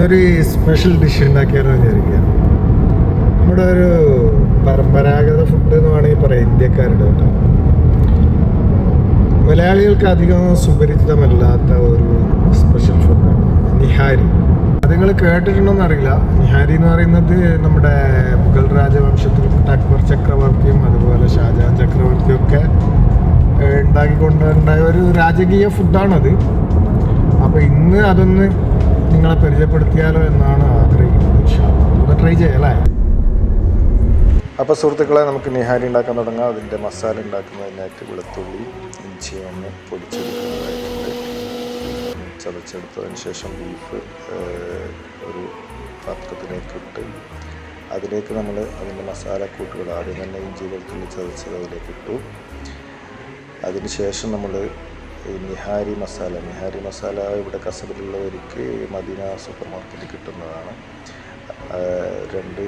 ഇന്നൊരു special dish ഉണ്ടാക്കിയാലോ വിചാരിക്കുക. നമ്മുടെ ഒരു പരമ്പരാഗത ഫുഡ് എന്ന് വേണമെങ്കിൽ പറയാം ഇന്ത്യക്കാരുടെ കേട്ടോ. മലയാളികൾക്ക് അധികം സുപരിചിതമല്ലാത്ത ഒരു സ്പെഷ്യൽ ഫുഡാണ് നിഹാരി. അത് നിങ്ങൾ കേട്ടിട്ടുണ്ടോന്ന് അറിയില്ല. നിഹാരി എന്ന് പറയുന്നത് നമ്മുടെ മുഗൾ രാജവംശത്തിൽപ്പെട്ട അക്ബർ ചക്രവർത്തിയും അതുപോലെ ഷാജഹാൻ ചക്രവർത്തിയും ഒക്കെ ഉണ്ടാക്കിക്കൊണ്ടുണ്ടായ ഒരു രാജകീയ ഫുഡാണത് അപ്പോൾ ഇന്ന് അതൊന്ന് നിങ്ങളെ പരിചയപ്പെടുത്തിയാലോ എന്നാണ് ആഗ്രഹിക്കുന്നത്. ട്രൈ ചെയ്യാം അല്ലേ? അപ്പോൾ സുഹൃത്തുക്കളെ നമുക്ക് നിഹാരി ഉണ്ടാക്കാൻ തുടങ്ങാം. അതിന്റെ മസാല ഉണ്ടാക്കുന്നതിനായിട്ട് വെളുത്തുള്ളി ഇഞ്ചി ഒന്ന് പൊടിച്ചെടുക്കുന്നതായിട്ടുണ്ട്. ചതച്ചെടുത്തതിന് ശേഷം ബീഫ് ഒരു പാത്രത്തിലേക്ക് ഇട്ട് അതിലേക്ക് നമ്മൾ അതിന്റെ മസാല കൂട്ടുകൾ ആദ്യം തന്നെ ഇഞ്ചി വെളുത്തുള്ളി ചതച്ചത് അതിലേക്ക് ഇട്ടു. അതിന് ശേഷം നമ്മൾ ഈ നിഹാരി മസാല നിഹാരി മസാല ഇവിടെ കസബിലുള്ളവർക്ക് മദീന സൂപ്പർ മാർക്കറ്റിൽ കിട്ടുന്നതാണ് രണ്ട്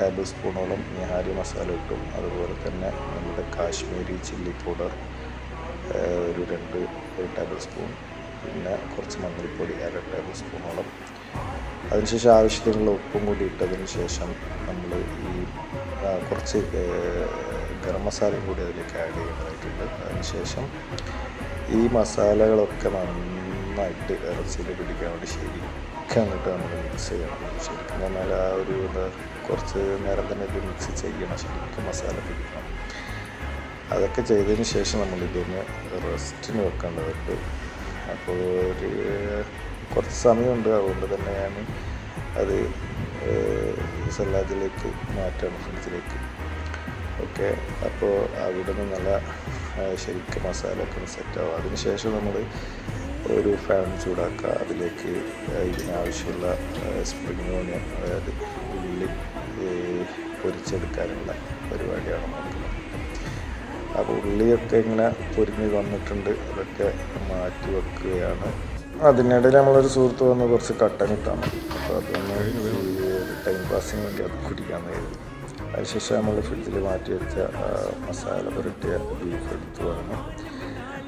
ടേബിൾ സ്പൂണോളം നിഹാരി മസാല കിട്ടും അതുപോലെ തന്നെ നമ്മുടെ കാശ്മീരി ചില്ലി പൗഡർ ഒരു രണ്ട് ടേബിൾ സ്പൂൺ പിന്നെ കുറച്ച് മഞ്ഞൾപ്പൊടി അര ടേബിൾ സ്പൂണോളം. അതിനുശേഷം ആവശ്യത്തിനുള്ള ഉപ്പും കൂടി ഇട്ടതിന് ശേഷം നമ്മൾ ഈ കുറച്ച് ഗരം മസാലയും കൂടി അതിലേക്ക് ആഡ് ചെയ്യേണ്ടതായിട്ടുണ്ട്. അതിനുശേഷം ഈ മസാലകളൊക്കെ നന്നായിട്ട് ഇറച്ചിയിൽ പിടിക്കാൻ വേണ്ടി ശരിക്കും അങ്ങോട്ട് നമ്മൾ മിക്സ് ചെയ്യണം. ശരിക്കും പറഞ്ഞാൽ ആ ഒരു എന്താ കുറച്ച് നേരം തന്നെ ഇത് മിക്സ് ചെയ്യണം. ശരിക്കും മസാല പിടിക്കണം. അതൊക്കെ ചെയ്തതിന് ശേഷം നമ്മൾ ഇതൊന്ന് റെസ്റ്റിന് വെക്കേണ്ടതുണ്ട്. അപ്പോൾ ഒരു കുറച്ച് സമയമുണ്ട്. അതുകൊണ്ട് തന്നെയാണ് അത് സലാദിലേക്ക് മാറ്റാണ് ഫ്രിഡ്ജിലേക്ക്. ഓക്കെ അപ്പോൾ അവിടെ നിന്ന് നല്ല ശരിക്ക് മസാല ഒക്കെ സെറ്റാവും അതിന് ശേഷം നമ്മൾ ഒരു ഫാൻ ചൂടാക്കുക. അതിലേക്ക് ഇതിനാവശ്യമുള്ള സ്പ്രിംഗ് ഓണിയൻ അതായത് ഉള്ളി പൊരിച്ചെടുക്കാനുള്ള പരിപാടിയാണ് നോക്കുന്നത് അപ്പോൾ ഉള്ളിയൊക്കെ ഇങ്ങനെ പൊരിഞ്ഞ് വന്നിട്ടുണ്ട്. അതൊക്കെ മാറ്റി വെക്കുകയാണ്. അതിനിടയിൽ നമ്മളൊരു സുഹൃത്ത് വന്ന് കുറച്ച് കട്ടൻ കിട്ടാണ് അപ്പോൾ അതൊന്ന് ടൈം പാസിന് വേണ്ടി അത് കുടിക്കാൻ കരുതി അതിനുശേഷം നമ്മൾ ഫ്രിഡ്ജിൽ മാറ്റി വെച്ച മസാല പുരട്ടിയ ബീഫ് എടുത്തു വന്നു.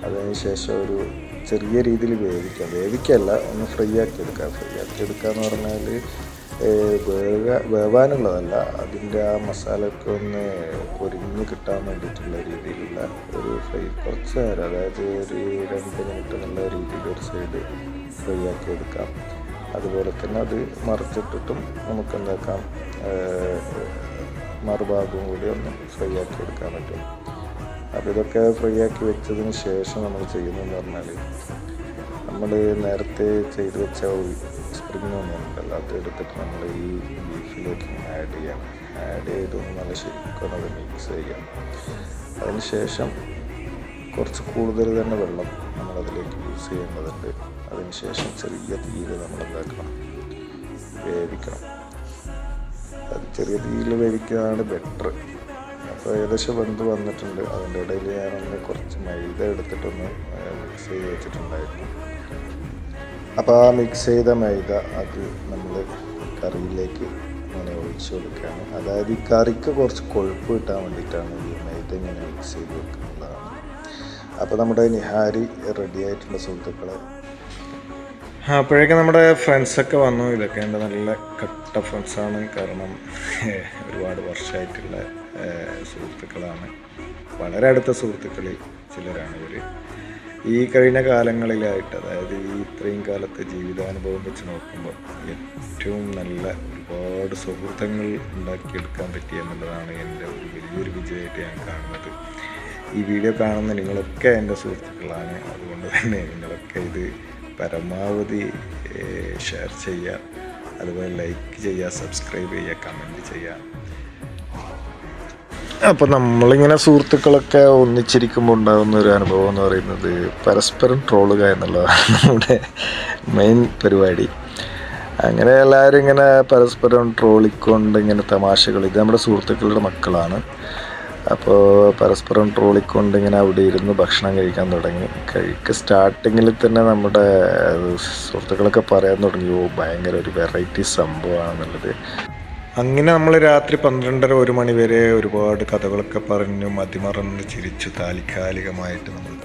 അതിന് ശേഷം ഒരു ചെറിയ രീതിയിൽ വേവിക്കുക വേവിക്കല്ല ഒന്ന് ഫ്രൈ ആക്കി എടുക്കാം. ഫ്രൈ ആക്കി എടുക്കുക എന്ന് പറഞ്ഞാൽ വേവ വേവാനുള്ളതല്ല. അതിന്റെ ആ മസാലയൊക്കെ ഒന്ന് പൊരിഞ്ഞ് കിട്ടാൻ വേണ്ടിയിട്ടുള്ള രീതിയിലുള്ള ഒരു ഫ്രൈ കുറച്ച് നേരം അതായത് ഒരു രണ്ട് മിനിറ്റ് എന്നുള്ള രീതിയിൽ ഒരു സൈഡ് ഫ്രൈ ആക്കി എടുക്കാം. അതുപോലെ തന്നെ അത് മറച്ചിട്ടിട്ടും നമുക്ക് എന്താക്കാം മറുഭാഗവും കൂടി ഒന്ന് ഫ്രൈ ആക്കി എടുക്കാൻ പറ്റും. അപ്പോൾ ഇതൊക്കെ ഫ്രൈ ആക്കി വെച്ചതിന് ശേഷം നമ്മൾ ചെയ്യുന്നതെന്ന് പറഞ്ഞാൽ നമ്മൾ നേരത്തെ ചെയ്ത് വെച്ച സ്പ്രിങ് ഒന്നുണ്ടല്ലോ അത് എടുത്തിട്ട് നമ്മൾ ഈ ബീഫിലേക്ക് ആഡ് ചെയ്യാം. ആഡ് ചെയ്തൊന്ന് നല്ല ശരിക്കും അത് മിക്സ് ചെയ്യാം. അതിന് ശേഷം കുറച്ച് കൂടുതൽ തന്നെ വെള്ളം നമ്മളതിലേക്ക് യൂസ് ചെയ്യേണ്ടതുണ്ട്. അതിനുശേഷം ചെറിയ തീയിൽ നമ്മൾ എന്താക്കണം? വേവിക്കണം. അത് ചെറിയ തീയിൽ വേവിക്കുന്നതാണ് ബെറ്റർ അപ്പോൾ ഏകദേശം വെന്ത് വന്നിട്ടുണ്ട്. അതിന്റെ ഇടയിൽ ഞാനൊന്ന് കുറച്ച് മൈദ എടുത്തിട്ടൊന്ന് മിക്സ് ചെയ്ത് വെച്ചിട്ടുണ്ടായിരുന്നു. അപ്പോൾ ആ മിക്സ് ചെയ്ത മൈദ അത് നമ്മൾ കറിയിലേക്ക് ഇങ്ങനെ ഒഴിച്ച് കൊടുക്കുകയാണ്. അതായത് ഈ കറിക്ക് കുറച്ച് കൊഴുപ്പ് കിട്ടാൻ വേണ്ടിയിട്ടാണ് ഈ മൈദ ഇങ്ങനെ മിക്സ് ചെയ്ത് വെക്കുന്നതാണ്. അപ്പോൾ നമ്മുടെ നിഹാരി റെഡി ആയിട്ടുള്ള സുഹൃത്തുക്കളെ അപ്പോഴേക്കും നമ്മുടെ ഫ്രണ്ട്സൊക്കെ വന്നു. ഇതൊക്കെ എന്റെ നല്ല കട്ട ഫ്രണ്ട്സാണ് കാരണം ഒരുപാട് വർഷമായിട്ടുള്ള സുഹൃത്തുക്കളാണ്. വളരെ അടുത്ത സുഹൃത്തുക്കളിൽ ചിലരാണ് ഇവർ ഈ കഴിഞ്ഞ കാലങ്ങളിലായിട്ട് അതായത് ഈ ഇത്രയും കാലത്തെ ജീവിതാനുഭവം വെച്ച് നോക്കുമ്പോൾ ഏറ്റവും നല്ല ഒരുപാട് സുഹൃത്തങ്ങൾ ഉണ്ടാക്കിയെടുക്കാൻ പറ്റി എന്നുള്ളതാണ് എന്റെ ഒരു വലിയൊരു വിജയമായിട്ട് ഞാൻ കാണുന്നത്. ഈ വീഡിയോ കാണുന്ന നിങ്ങളൊക്കെ എന്റെ സുഹൃത്തുക്കളാണ്. അതുകൊണ്ട് തന്നെ നിങ്ങളൊക്കെ ഇത് പരമാവധി ഷെയർ ചെയ്യുക. അതുപോലെ ലൈക്ക് ചെയ്യുക സബ്സ്ക്രൈബ് ചെയ്യുക കമന്റ് ചെയ്യുക. അപ്പോൾ നമ്മളിങ്ങനെ സുഹൃത്തുക്കളൊക്കെ ഒന്നിച്ചിരിക്കുമ്പോൾ ഉണ്ടാകുന്ന ഒരു അനുഭവം എന്ന് പറയുന്നത് പരസ്പരം ട്രോളുക എന്നുള്ളതാണ് നമ്മുടെ മെയിൻ പരിപാടി. അങ്ങനെ എല്ലാവരും ഇങ്ങനെ പരസ്പരം ട്രോളിക്കൊണ്ട് ഇങ്ങനെ തമാശകൾ ഇത് നമ്മുടെ സുഹൃത്തുക്കളുടെ മക്കളാണ്. അപ്പോൾ പരസ്പരം ട്രോളിക്കൊണ്ട് ഇങ്ങനെ അവിടെ ഇരുന്ന് ഭക്ഷണം കഴിക്കാൻ തുടങ്ങി. കഴിക്ക് സ്റ്റാർട്ടിങ്ങിൽ തന്നെ നമ്മുടെ സുഹൃത്തുക്കളൊക്കെ പറയാൻ തുടങ്ങി ഓ ഭയങ്കര ഒരു വെറൈറ്റി സംഭവമാണെന്നുള്ളത് അങ്ങനെ നമ്മൾ രാത്രി പന്ത്രണ്ടര ഒരു മണി വരെ ഒരുപാട് കഥകളൊക്കെ പറഞ്ഞു മതിമറന്ന് ചിരിച്ചു താൽക്കാലികമായിട്ട് നമ്മൾ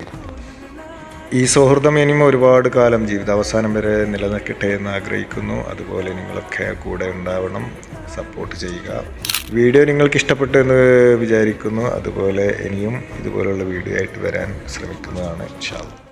ഈ സൗഹൃദം ഇനിയും ഒരുപാട് കാലം ജീവിതാവസാനം വരെ നിലനിൽക്കട്ടെ എന്ന് ആഗ്രഹിക്കുന്നു. അതുപോലെ നിങ്ങളൊക്കെ കൂടെ ഉണ്ടാവണം. സപ്പോർട്ട് ചെയ്യുക. വീഡിയോ നിങ്ങൾക്ക് ഇഷ്ടപ്പെട്ടു എന്ന് വിചാരിക്കുന്നു. അതുപോലെ ഇനിയും ഇതുപോലുള്ള വീഡിയോ ആയിട്ട് വരാൻ ശ്രമിക്കുന്നതാണ് ഇൻഷാ അല്ലാ